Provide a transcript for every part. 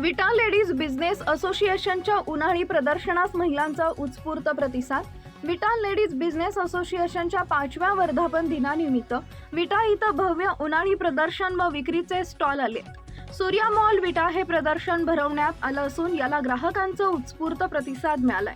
विटा ladies business असोसिएशनच्या उन्हाळी प्रदर्शनास महिलांचा उत्स्फूर्त प्रतिसाद. विटा लेडीज बिझनेस असोसिएशनच्या पाचव्या वर्धापन दिनानिमित्त विटा इथं भव्य उन्हाळी प्रदर्शन व विक्रीचे स्टॉल आले. सूर्या मॉल विटा हे प्रदर्शन भरवण्यात आलं असून याला ग्राहकांचा उत्स्फूर्त प्रतिसाद मिळालाय.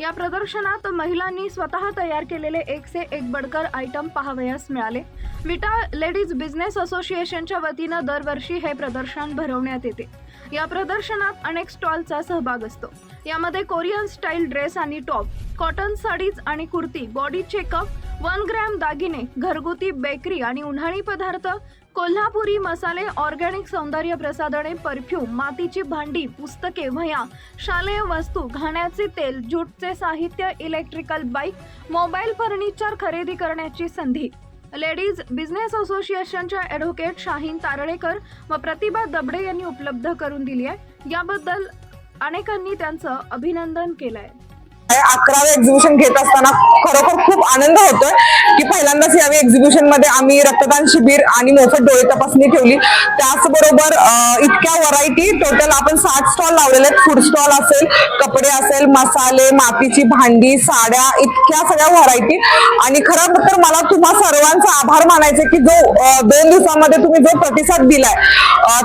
या प्रदर्शनात महिलांनी स्वतः तयार केलेले एक से एक बडकर आयटम पाहावयास मिळाले. विटा लेडीज बिझनेस असोसिएशनच्या वतीनं दरवर्षी हे प्रदर्शन भरवण्यात येते. या प्रदर्शनात अनेक स्टॉलचा सहभाग असतो. यामध्ये कोरियन स्टाईल ड्रेस आणि टॉप कॉटन साडीज आणि kurti body checkup one gram दागिने घरगुती बेकरी आणि उन्हाळी पदार्थ कोल्हापुरी मसाले ऑर्गॅनिक सौंदर्य प्रसाधने परफ्यूम मातीची भांडी पुस्तके वह्या शालेय वस्तू घाण्याचे तेल ज्यूटचे साहित्य इलेक्ट्रिकल बाईक मोबाईल फर्निचर खरेदी करण्याची संधी. लेडीज बिझनेस असोसिएशनच्या ॲडव्होकेट शाहीन तारळेकर व प्रतिभा दबडे यांनी उपलब्ध करून दिली आहे. याबद्दल अनेकांनी त्यांचं अभिनंदन केलं आहे अकरावे एक्झिबिशन घेत असताना खरोखर खूप आनंद होतोय की पहिल्यांदाच यावेळी एक्झिबिशनमध्ये आम्ही रक्तदान शिबिर आणि मोफत डोळे तपासणी ठेवली. त्याचबरोबर इतक्या व्हरायटी टोटल आपण सात स्टॉल लावलेले आहेत. फूड स्टॉल असेल कपडे असेल मसाले मातीची भांडी साड्या इतक्या सगळ्या व्हरायटी आणि खरं तर मला तुम्हा सर्वांचा आभार मानायचे की जो दोन दिवसामध्ये तुम्ही जो प्रतिसाद दिलाय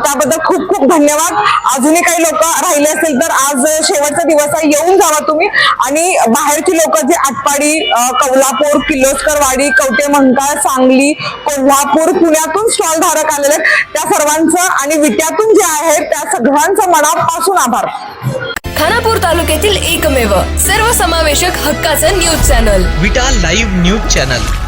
त्याबद्दल खूप खूप धन्यवाद. अजूनही काही लोक राहिले असेल तर आज शेवटचा दिवस आहे. येऊन जावा तुम्ही. आणि बाहेरची लोक जे आटपाडी कौलापूर किर्लोस्करवाडी कवटे मंकाळ सांगली कोल्हापूर पुण्यातून स्टॉल धारक आलेले आहेत. त्या सर्वांचं आणि विट्यातून जे आहेत त्या सगळ्यांचं मनापासून आभार. खानापूर तालुक्यातील एकमेव सर्वसमावेशक हक्काचं news channel. Vita live news channel.